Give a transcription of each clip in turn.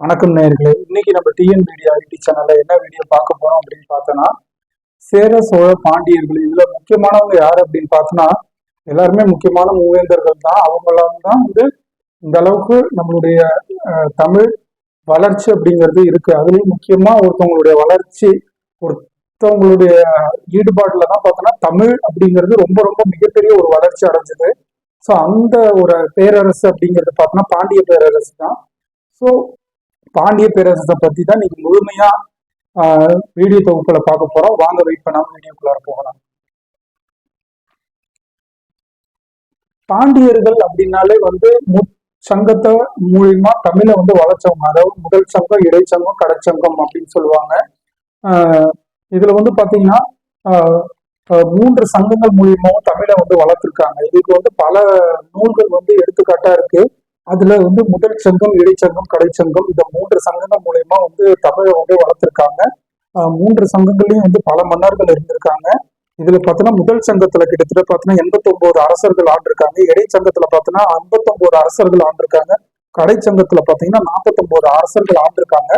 வணக்கம் நேர்களே. இன்னைக்கு நம்ம டிஎன் மீடியா ஐடி சேனல்ல என்ன வீடியோ பார்க்க போறோம் அப்படின்னு பார்த்தோன்னா சேர சோழ பாண்டியர்கள் இதுல முக்கியமானவங்க யார் அப்படின்னு பார்த்தோன்னா எல்லாருமே முக்கியமான மூவேந்தர்கள் தான். அவங்களாம் தான் வந்து இந்த அளவுக்கு நம்மளுடைய தமிழ் வளர்ச்சி அப்படிங்கிறது இருக்கு. அதுலயும் முக்கியமா ஒருத்தவங்களுடைய வளர்ச்சி ஒருத்தவங்களுடைய ஈடுபாடுல தான் பார்த்தோன்னா தமிழ் அப்படிங்கிறது ரொம்ப ரொம்ப மிகப்பெரிய ஒரு வளர்ச்சி அடைஞ்சது. ஸோ அந்த ஒரு பேரரசு அப்படிங்கிறது பார்த்தோன்னா பாண்டிய பேரரசு தான். ஸோ பாண்டிய பேரரசை பத்தி தான் நீங்க முழுமையா வீடியோ தொகுப்புல பார்க்க போறோம். வாங்க வெயிட் பண்ணாம வீடியோக்குள்ளார போகலாம். பாண்டியர்கள் அப்படின்னாலே வந்து முச்சங்கத்தை மூலியமா தமிழை வந்து வளர்ச்சவங்க அதாவது முதல் சங்கம் இடைச்சங்கம் கடைச்சங்கம் அப்படின்னு சொல்லுவாங்க. ஆஹ், இதுல வந்து பாத்தீங்கன்னா மூன்று சங்கங்கள் மூலியமாவும் தமிழை வந்து வளர்த்துருக்காங்க. இதுக்கு வந்து பல நூல்கள் வந்து எடுத்துக்காட்டா இருக்கு. அதுல வந்து முதல் சங்கம் இடைச்சங்கம் கடைச்சங்கம் இந்த மூன்று சங்கங்கள் மூலயமா வந்து தமிழை வந்து வளர்த்துருக்காங்க. மூன்று சங்கங்கள்லயும் வந்து பல மன்னர்கள் இருந்திருக்காங்க. இதுல பார்த்தோன்னா முதல் சங்கத்துல கிட்டத்தட்ட பார்த்தோன்னா எண்பத்தொன்பது அரசர்கள் ஆண்டிருக்காங்க. இடைச்சங்கத்துல பார்த்தோன்னா ஐம்பத்தொன்பது அரசர்கள் ஆண்டிருக்காங்க. கடைச்சங்கத்துல பாத்தீங்கன்னா நாற்பத்தொன்பது அரசர்கள் ஆண்டிருக்காங்க.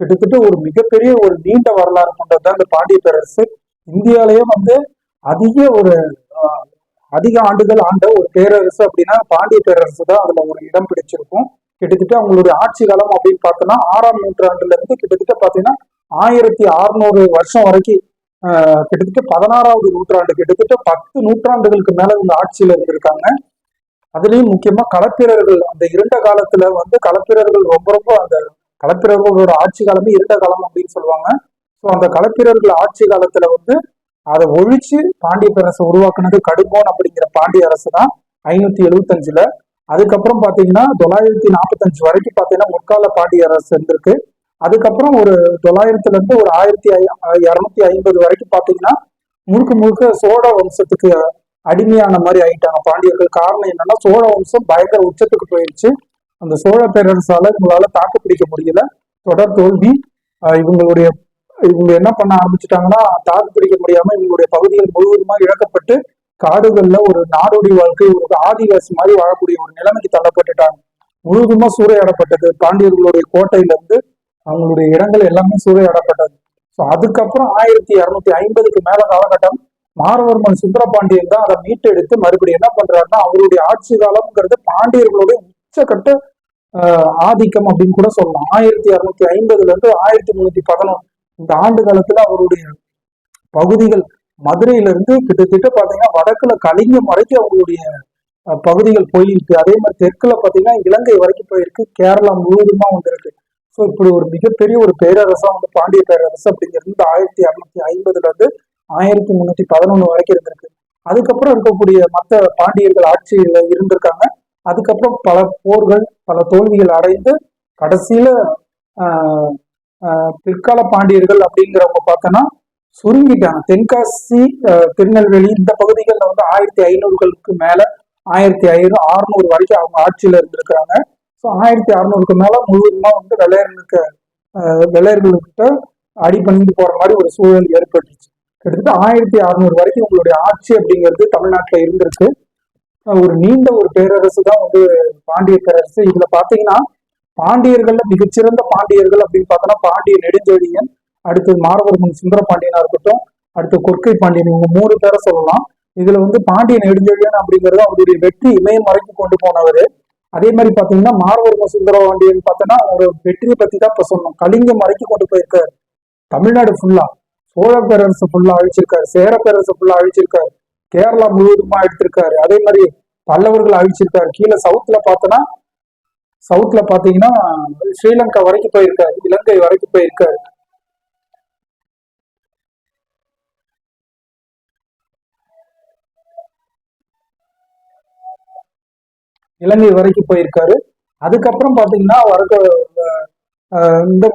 கிட்டத்தட்ட ஒரு மிகப்பெரிய ஒரு நீண்ட வரலாறு கொண்டதுதான் இந்த பாண்டிய பேரரசு. இந்தியாலயே வந்து அதிக ஒரு அதிக ஆண்டுகள் ஆண்ட ஒரு பேரரசு அப்படின்னா பாண்டிய பேரரசு தான் அதுல ஒரு இடம் பிடிச்சிருக்கும். கிட்டத்தட்ட அவங்களுடைய ஆட்சி காலம் அப்படின்னு பார்த்தோன்னா ஆறாம் நூற்றாண்டுல இருந்து கிட்டத்தட்ட பாத்தீங்கன்னா ஆயிரத்தி அறுநூறு வருஷம் வரைக்கும் ஆஹ், கிட்டத்தட்ட பதினாறாவது நூற்றாண்டு கிட்டத்தட்ட பத்து நூற்றாண்டுகளுக்கு மேல இவங்க ஆட்சியில இருந்திருக்காங்க. அதுலயும் முக்கியமா களப்பிரர்கள் அந்த இருண்ட காலத்துல வந்து களப்பிரர்கள் ரொம்ப ரொம்ப அந்த களப்பிரர்களோட ஆட்சி காலமே இருண்ட காலம் அப்படின்னு சொல்லுவாங்க. ஸோ அந்த களப்பிரர்கள் ஆட்சி காலத்துல வந்து அதை ஒழிச்சு பாண்டிய பேரரசை உருவாக்குனது கடுங்கோன் அப்படிங்கிற பாண்டிய அரசு தான் ஐநூத்தி எழுபத்தஞ்சுல அதுக்கப்புறம் பாத்தீங்கன்னா தொள்ளாயிரத்தி நாற்பத்தஞ்சு வரைக்கும் பாத்தீங்கன்னா முற்கால பாண்டிய அரசு இருந்திருக்கு. அதுக்கப்புறம் ஒரு தொள்ளாயிரத்துல இருந்து ஒரு ஆயிரத்தி இரநூத்தி ஐம்பது வரைக்கும் பாத்தீங்கன்னா முழுக்க முழுக்க சோழ வம்சத்துக்கு அடிமையான மாதிரி ஆயிட்டாங்க பாண்டியர்கள். காரணம் என்னன்னா சோழ வம்சம் பயங்கர உச்சத்துக்கு போயிடுச்சு அந்த சோழ பேரரசால இவங்களால தாக்கு பிடிக்க முடியல. தொடர் தோல்வி இவங்களுடைய இவங்க என்ன பண்ண ஆரம்பிச்சுட்டாங்கன்னா தாக்கு பிடிக்க முடியாம இவங்களுடைய பகுதிகள் முழுவதுமா இழக்கப்பட்டு காடுகள்ல ஒரு நாடோடி வாழ்க்கை ஒரு ஆதிவாசி மாதிரி வாழக்கூடிய ஒரு நிலைமைக்கு தள்ளப்பட்டுட்டாங்க. முழுவதுமா சூறையாடப்பட்டது. பாண்டியர்களுடைய கோட்டையில இருந்து அவங்களுடைய இடங்கள் எல்லாமே சூறையாடப்பட்டது. ஸோ அதுக்கப்புறம் ஆயிரத்தி இரநூத்தி ஐம்பதுக்கு மேல காலகட்டம் மாரவர்மன் சுந்தரபாண்டியன் தான் அதை மீட்டெடுத்து மறுபடியும் என்ன பண்றாருன்னா அவருடைய ஆட்சி காலம்ங்கிறது பாண்டியர்களுடைய உச்சக்கட்ட ஆஹ், ஆதிக்கம் அப்படின்னு கூட சொல்லலாம். ஆயிரத்தி இரநூத்தி ஐம்பதுல இருந்து ஆயிரத்தி முன்னூத்தி பதினொன்று இந்த ஆண்டு காலத்துல அவருடைய பகுதிகள் மதுரையிலிருந்து கிட்டத்தட்ட பாத்தீங்கன்னா வடக்குல கலிங்கம் வரைக்கும் அவங்களுடைய பகுதிகள் போயிருக்கு. அதே மாதிரி தெற்குல பாத்தீங்கன்னா இலங்கை வரைக்கும் போயிருக்கு. கேரளா முழுவதுமா வந்திருக்கு. ஸோ இப்படி ஒரு மிகப்பெரிய ஒரு பேரரசா வந்து பாண்டிய பேரரசு அப்படிங்கிறது இந்த ஆயிரத்தி அறுநூத்தி ஐம்பதுல இருந்து ஆயிரத்தி முன்னூத்தி பதினொன்று வரைக்கும் இருந்திருக்கு. அதுக்கப்புறம் இருக்கக்கூடிய மற்ற பாண்டியர்கள் ஆட்சியில இருந்திருக்காங்க. அதுக்கப்புறம் பல போர்கள் பல தோல்விகள் அடைந்து கடைசியில ஆஹ், பிற்கால பாண்டியர்கள் அப்படிங்கிறவங்க பார்த்தோன்னா சுருங்கிட்டாங்க. தென்காசி திருநெல்வேலி இந்த பகுதிகளில் வந்து ஆயிரத்தி ஐநூறுகளுக்கு மேல ஆயிரத்தி ஐநூறு அறுநூறு வரைக்கும் அவங்க ஆட்சியில இருந்திருக்காங்க ஸோ ஆயிரத்தி அறுநூறுக்கு மேல முழுவதுமா வந்து வெள்ளையர்களுக்கு ஆஹ், வெள்ளையர்கள்கிட்ட அடிபணிந்து போற மாதிரி ஒரு சூழல் ஏற்பட்டுச்சு. கிட்டத்தட்ட ஆயிரத்தி அறுநூறு வரைக்கும் உங்களுடைய ஆட்சி அப்படிங்கிறது தமிழ்நாட்டில் இருந்திருக்கு. ஒரு நீண்ட ஒரு பேரரசு தான் வந்து பாண்டிய பேரரசு. இதுல பாத்தீங்கன்னா பாண்டியர்கள்ல மிகச்சிறந்த பாண்டியர்கள் அப்படின்னு பார்த்தோன்னா பாண்டிய நெடுஞ்செழியன் அடுத்து மாரவர்மன் சுந்தர பாண்டியனா இருக்கட்டும் அடுத்து கொற்கை பாண்டியன் இவங்க மூணு பேரை சொல்லலாம். இதுல வந்து பாண்டிய நெடுஞ்செழியன் அப்படிங்கிறது அவருடைய வெற்றி இமயம் வரைக்கும் கொண்டு போனவர். அதே மாதிரி பாத்தீங்கன்னா மாரவர்ம சுந்தர பாண்டியன் பார்த்தோன்னா ஒரு வெற்றியை பத்தி தான் இப்ப சொன்னோம். கலிங்கம் வரைக்கும் கொண்டு போயிருக்காரு. தமிழ்நாடு ஃபுல்லா சோழ பேரரசு ஃபுல்லா அழிச்சிருக்காரு. சேர பேரரசு ஃபுல்லா அழிச்சிருக்காரு. கேரளா முழுவதுமா எடுத்திருக்காரு. அதே மாதிரி பல்லவர்கள் அழிச்சிருக்காரு. கீழே சவுத்துல பார்த்தோன்னா சவுத்ல பாத்தீங்கன்னா ஸ்ரீலங்கா வரைக்கும் போயிருக்காரு இலங்கை வரைக்கும் போயிருக்காரு. இலங்கை வரைக்கும் போயிருக்காரு. அதுக்கப்புறம் பாத்தீங்கன்னா வரக்க இந்த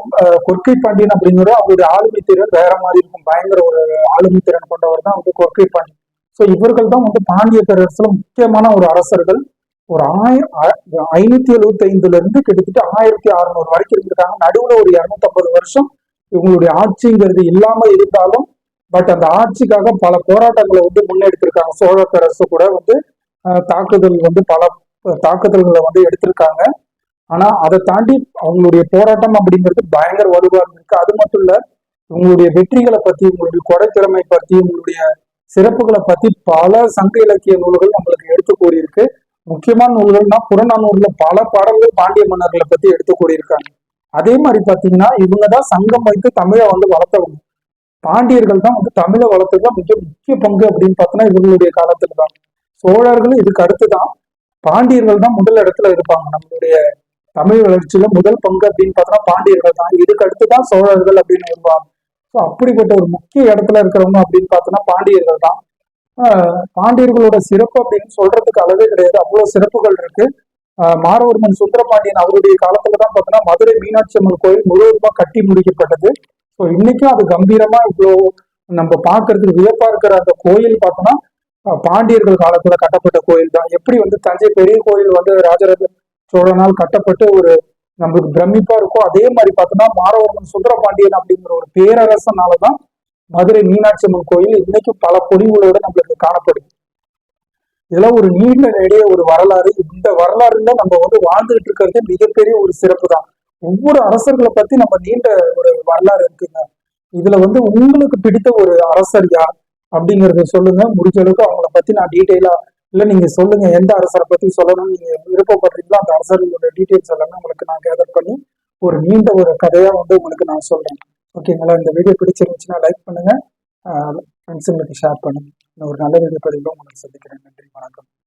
கொர்க்கை கொற்கை பாண்டியன் அப்படிங்கிற அவருடைய ஆளுமை திறன் வேற மாதிரி இருக்கும். பயங்கர ஒரு ஆளுமை திறன் கொண்டவர் தான் வந்து கொற்கை பாண்டியன். ஸோ இவர்கள் தான் வந்து பாண்டிய பேரரசுல முக்கியமான ஒரு அரசர்கள். ஒரு ஆயிரம் ஐநூத்தி எழுபத்தி ஐந்துல இருந்து கிட்டத்தட்ட ஆயிரத்தி அறுநூறு வரைக்கும் இருந்திருக்காங்க. நடுவுல ஒரு இருநூத்தம்பது வருஷம் இவங்களுடைய ஆட்சிங்கிறது இல்லாம இருந்தாலும் பட் அந்த ஆட்சிக்காக பல போராட்டங்களை வந்து முன்னெடுத்திருக்காங்க. சோழ பேரரசு கூட வந்து தாக்குதல் வந்து பல தாக்குதல்களை வந்து எடுத்திருக்காங்க. ஆனா அதை தாண்டி அவங்களுடைய போராட்டம் அப்படிங்கிறது பயங்கர வலுவா இருந்திருக்கு. அது மட்டும் இல்ல உங்களுடைய வெற்றிகளை பத்தி உங்களுடைய கொடை திறமை பத்தி உங்களுடைய சிறப்புகளை பத்தி பல சங்க இலக்கிய நூல்கள் நம்மளுக்கு எடுத்து கூறியிருக்கு. முக்கியமான நூல்கள்னா புறநானூறுல பல பாடல்கள் பாண்டிய மன்னர்களை பத்தி எடுத்து கூடியிருக்காங்க அதே மாதிரி பாத்தீங்கன்னா இவங்க தான் சங்கம் வைத்து தமிழை வந்து வளர்த்தவங்க. பாண்டியர்கள் தான் வந்து தமிழை வளர்த்ததுல மிக முக்கிய பங்கு அப்படின்னு பார்த்தோன்னா இவங்களுடைய காலத்துல தான் சோழர்களும் இதுக்கு அடுத்து தான் பாண்டியர்கள் தான் முதல் இடத்துல இருப்பாங்க. நம்மளுடைய தமிழ் வளர்ச்சியில முதல் பங்கு அப்படின்னு பார்த்தோன்னா பாண்டியர்கள் தான். இதுக்கு அடுத்து தான் சோழர்கள் அப்படின்னு வருவாங்க. ஸோ அப்படிப்பட்ட ஒரு முக்கிய இடத்துல இருக்கிறவங்க அப்படின்னு பார்த்தோன்னா பாண்டியர்கள் தான். பாண்டியர்களோட சிறப்பு அப்படின்னு சொல்றதுக்கு அளவே கிடையாது. அவ்வளவு சிறப்புகள் இருக்கு. மாரவர்மன் சுந்தரபாண்டியன் அவருடைய காலத்துல தான் பார்த்தோன்னா மதுரை மீனாட்சி அம்மன் கோயில் முழுவதுமா கட்டி முடிக்கப்பட்டது. ஸோ இன்னைக்கும் அது கம்பீரமா இவ்வளோ நம்ம பார்க்கறதுக்கு வியப்பா இருக்கிற அந்த கோயில் பார்த்தோம்னா பாண்டியர்கள் காலத்துல கட்டப்பட்ட கோயில் தான். எப்படி வந்து தஞ்சை பெரிய கோயில் வந்து ராஜராஜ சோழனால் கட்டப்பட்டு ஒரு நம்மளுக்கு பிரமிப்பா இருக்கும் அதே மாதிரி பார்த்தோம்னா மாரவர்மன் சுந்தரபாண்டியன் அப்படிங்கிற ஒரு பேரரசனாலதான் மதுரை மீனாட்சி அம்மன் கோயில் இன்னைக்கும் பல பொலிவுகளோட நம்மளுக்கு காணப்படுது. இதெல்லாம் ஒரு நீண்ட நெடிய ஒரு வரலாறு இந்த வரலாறுல நம்ம வந்து வாழ்ந்துகிட்டு இருக்கிறது மிகப்பெரிய ஒரு சிறப்பு தான். ஒவ்வொரு அரசர்களை பத்தி நம்ம நீண்ட ஒரு வரலாறு இருக்குங்க. இதுல வந்து உங்களுக்கு பிடித்த ஒரு அரசர் யார் அப்படிங்கறத சொல்லுங்க. முடிஞ்ச அளவுக்கு அவங்கள பத்தி நான் டீட்டெயிலா இல்ல நீங்க சொல்லுங்க. எந்த அரசரை பத்தி சொல்லணும்னு நீங்க விருப்பப்படுறீங்களோ அந்த அரசர்களோட டீட்டெயில்ஸ் எல்லாமே உங்களுக்கு நான் கேதர் பண்ணி ஒரு நீண்ட ஒரு கதையா வந்து உங்களுக்கு நான் சொல்றேன். ஓகேங்களா இந்த வீடியோ பிடிச்சிருந்துச்சுன்னா லைக் பண்ணுங்க. ஃப்ரெண்ட்ஸுங்களுக்கு ஷேர் பண்ணுங்க. இன்னும் ஒரு நல்ல வீடியோ பதிவில் உங்களுக்கு சந்திக்கிறேன். நன்றி.